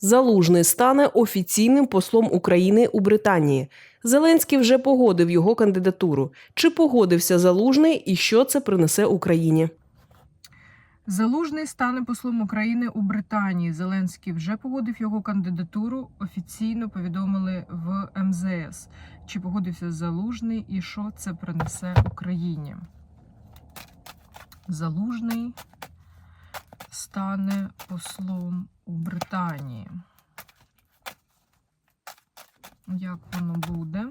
Залужний стане офіційним послом України у Британії. Зеленський вже погодив його кандидатуру. Чи погодився Залужний і що це принесе Україні? Залужний стане послом України у Британії. Зеленський вже погодив його кандидатуру. Офіційно повідомили в МЗС. Чи погодився Залужний і що це принесе Україні? Залужний стане послом у Британії. Як воно буде?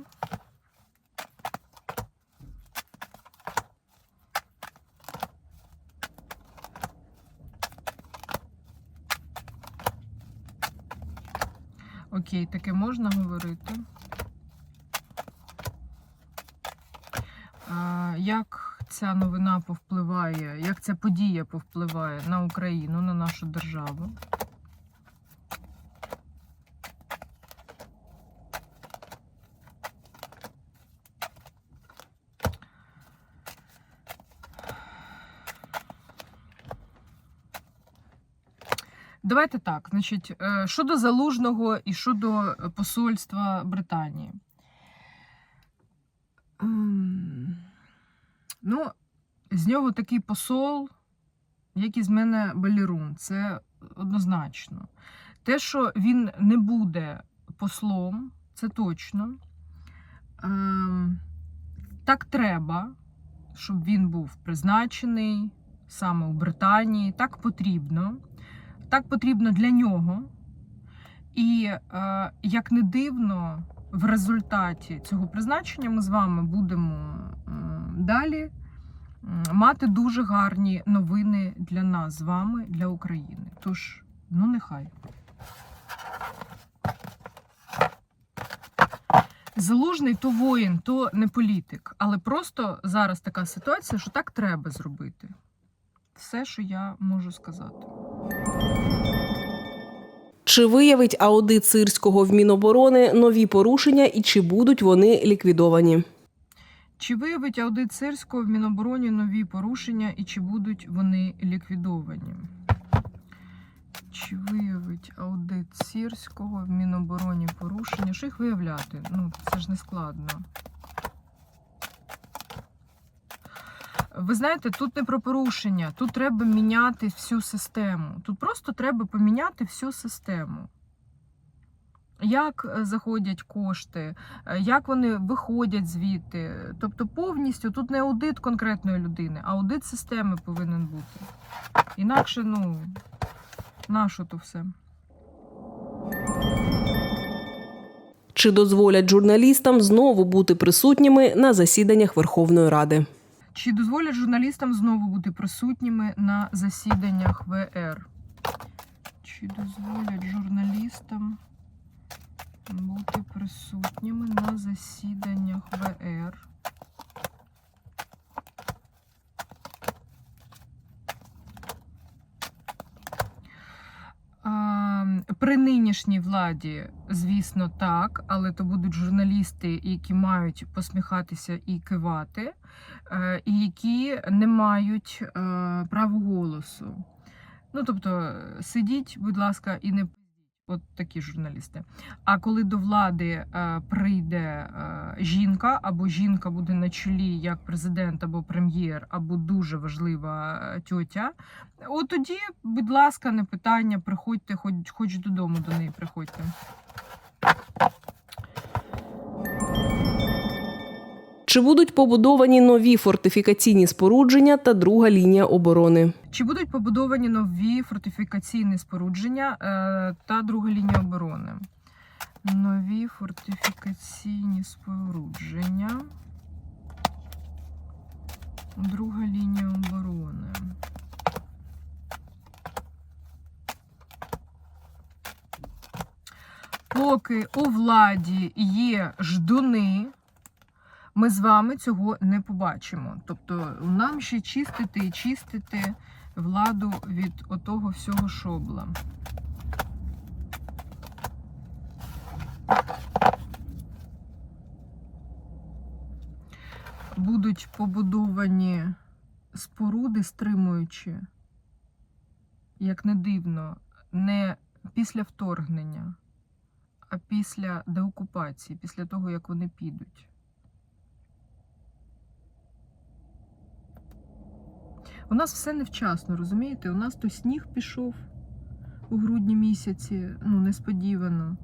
Окей, таке можна говорити. Як ця новина повпливає, як ця подія повпливає на Україну, на нашу державу? Давайте так. Значить, е, щодо залужного і щодо посольства Британії. Ем, Ну, з нього такий посол, як із мене балерун. Це однозначно. Те, що він не буде послом, це точно. Ем, Так треба, щоб він був призначений саме у Британії. Так потрібно. Так потрібно для нього. І е, як не дивно, в результаті цього призначення ми з вами будемо далі мати дуже гарні новини для нас з вами, для України. Тож, ну нехай. Залужний то воїн, то не політик. Але просто зараз така ситуація, що так треба зробити. Все, що я можу сказати. Чи виявить аудит сирського в Міноборони нові порушення і чи будуть вони ліквідовані? Чи виявить аудит Сирського в Мінобороні нові порушення і чи будуть вони ліквідовані? Чи виявить аудит Сирського в Мінобороні порушення? Що їх виявляти? Ну, це ж не складно. Ви знаєте, тут не про порушення, тут треба міняти всю систему. Тут просто треба поміняти всю систему. Як е, заходять кошти, е, як вони виходять звідти. Тобто повністю тут не аудит конкретної людини, а аудит системи повинен бути. Інакше, ну, нащо то все? Чи дозволять журналістам знову бути присутніми на засіданнях Верховної Ради? Чи дозволять журналістам знову бути присутніми на засіданнях ВР? Чи дозволять журналістам бути присутніми на засіданнях ВР? А, При нинішній владі, звісно, так, але то будуть журналісти, які мають посміхатися і кивати, е, і які не мають е, права голосу. Ну, тобто, сидіть, будь ласка, і не. От такі журналісти. А коли до влади е, прийде е, жінка, або жінка буде на чолі як президент або прем'єр, або дуже важлива е, тьотя, от тоді, будь ласка, не питання, приходьте, хоч, хоч додому до неї приходьте. Чи будуть побудовані нові фортифікаційні спорудження та друга лінія оборони? Чи будуть побудовані нові фортифікаційні спорудження е, та друга лінія оборони? Нові фортифікаційні спорудження. Друга лінія оборони. Поки у владі є ждуни, ми з вами цього не побачимо. Тобто нам ще чистити і чистити владу від отого всього шобла. Будуть побудовані споруди, стримуючи, як не дивно, не після вторгнення, а після деокупації, після того, як вони підуть. У нас все невчасно, розумієте? У нас то сніг пішов у грудні місяці, ну, несподівано.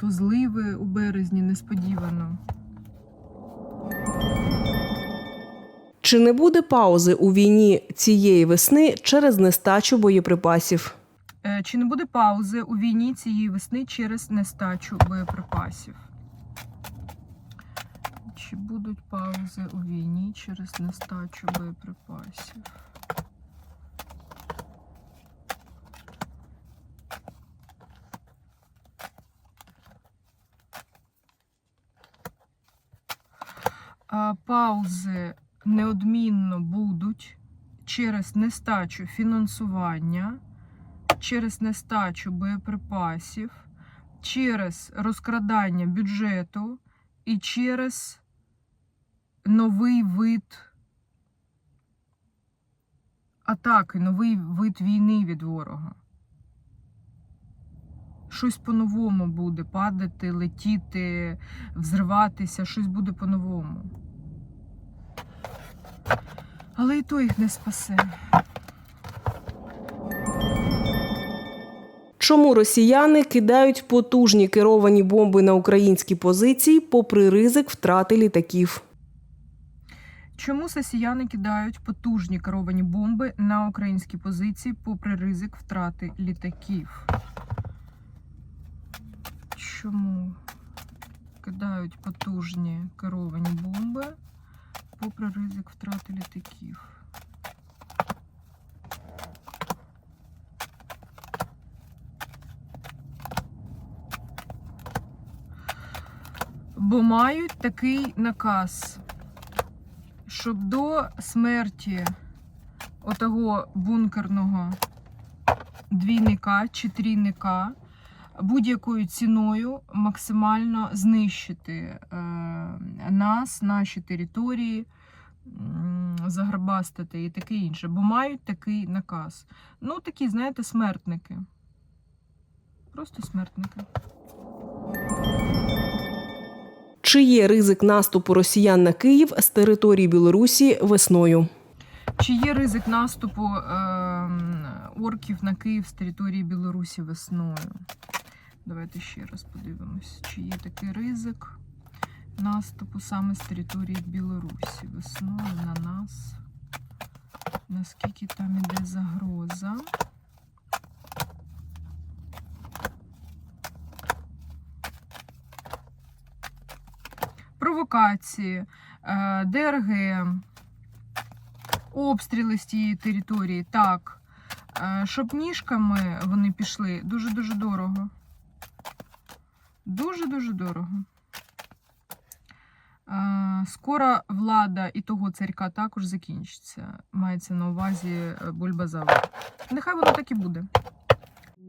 То зливи у березні несподівано. Чи не буде паузи у війні цієї весни через нестачу боєприпасів? Е, Чи не буде паузи у війні цієї весни через нестачу боєприпасів? Чи будуть паузи у війні через нестачу боєприпасів? Паузи неодмінно будуть через нестачу фінансування, через нестачу боєприпасів, через розкрадання бюджету і через новий вид атаки, новий вид війни від ворога. Щось по-новому буде падати, летіти, взриватися, щось буде по-новому. Але і то їх не спасе. Чому росіяни кидають потужні керовані бомби на українські позиції попри ризик втрати літаків? Чому росіяни кидають потужні керовані бомби на українські позиції попри ризик втрати літаків? Чому кидають потужні керовані бомби попри ризик втрати літаків? Бо мають такий наказ щоб до смерті отого бункерного двійника чи трійника будь-якою ціною максимально знищити е, нас, наші території, заграбастити і таке інше. Бо мають такий наказ. Ну, такі, знаєте, смертники. Просто смертники. Чи є ризик наступу росіян на Київ з території Білорусі весною? Чи є ризик наступу е, орків на Київ з території Білорусі весною? Давайте ще раз подивимось, чи є такий ризик наступу саме з території Білорусі весною на нас? Наскільки там іде загроза? Провокації, е, ДРГ, обстріли з тієї території, так. Е, Щоб ніжками вони пішли дуже-дуже дорого. Дуже-дуже дорого. Е, Скоро влада і того царька також закінчиться. Мається на увазі Бульбазавр. Нехай воно так і буде.